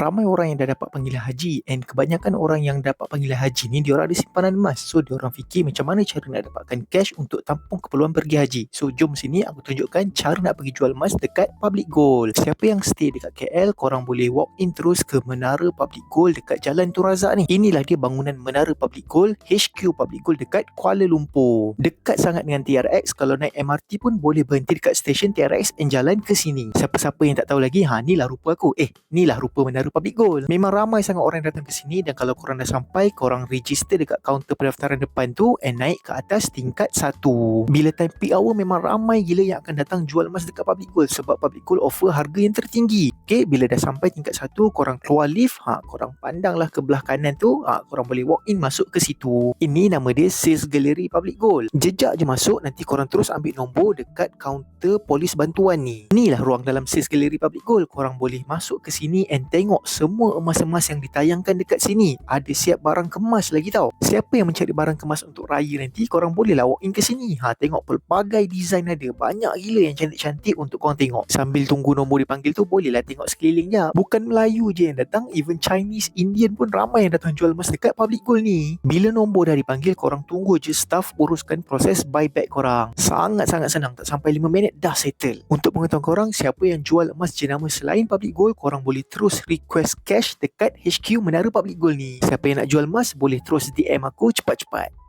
ramai orang yang dah dapat panggilan haji and kebanyakan orang yang dapat panggilan haji ni diorang ada simpanan emas. So diorang fikir macam mana cara nak dapatkan cash untuk tampung keperluan pergi haji. So jom sini aku tunjukkan cara nak pergi jual emas dekat Public Gold. Siapa yang stay dekat KL, korang boleh walk in terus ke Menara Public Gold dekat Jalan Tun Razak ni. Inilah dia bangunan Menara Public Gold, HQ Public Gold dekat Kuala Lumpur. Dekat sangat dengan TRX, kalau naik MRT pun boleh berhenti dekat stesen TRX and jalan ke sini. Siapa-siapa yang tak tahu lagi, ha ni lah rupa aku. Eh, ni lah rupa Menara Public Gold. Memang ramai sangat orang datang ke sini dan kalau korang dah sampai, korang register dekat kaunter pendaftaran depan tu and naik ke atas tingkat satu. Bila time peak hour memang ramai gila yang akan datang jual emas dekat Public Gold sebab Public Gold offer harga yang tertinggi. Okay, bila dah sampai tingkat satu, korang keluar lift, ha, korang pandanglah ke belah kanan tu, ha, korang boleh walk in masuk ke situ. Ini nama dia Sales Gallery Public Gold. Jejak je masuk, nanti korang terus ambil nombor dekat kaunter polis bantuan ni. Inilah ruang dalam Sales Gallery Public Gold. Korang boleh masuk ke sini and tengok tengok semua emas-emas yang ditayangkan dekat sini. Ada siap barang kemas lagi tau. Siapa yang mencari barang kemas untuk raya nanti, korang boleh lah walk in ke sini. Ha, tengok pelbagai design ada. Banyak gila yang cantik-cantik untuk korang tengok. Sambil tunggu nombor dipanggil tu, bolehlah tengok sekeliling je. Bukan Melayu je yang datang, even Chinese, Indian pun ramai yang datang jual emas dekat Public Gold ni. Bila nombor dah dipanggil, korang tunggu je staff uruskan proses buyback korang. Sangat-sangat senang. Tak sampai 5 minit, dah settle. Untuk pengetahuan korang, siapa yang jual emas jenama selain Public Gold, korang boleh terus request request cash dekat HQ Menara Public Gold ni. Siapa yang nak jual emas boleh terus DM aku cepat-cepat.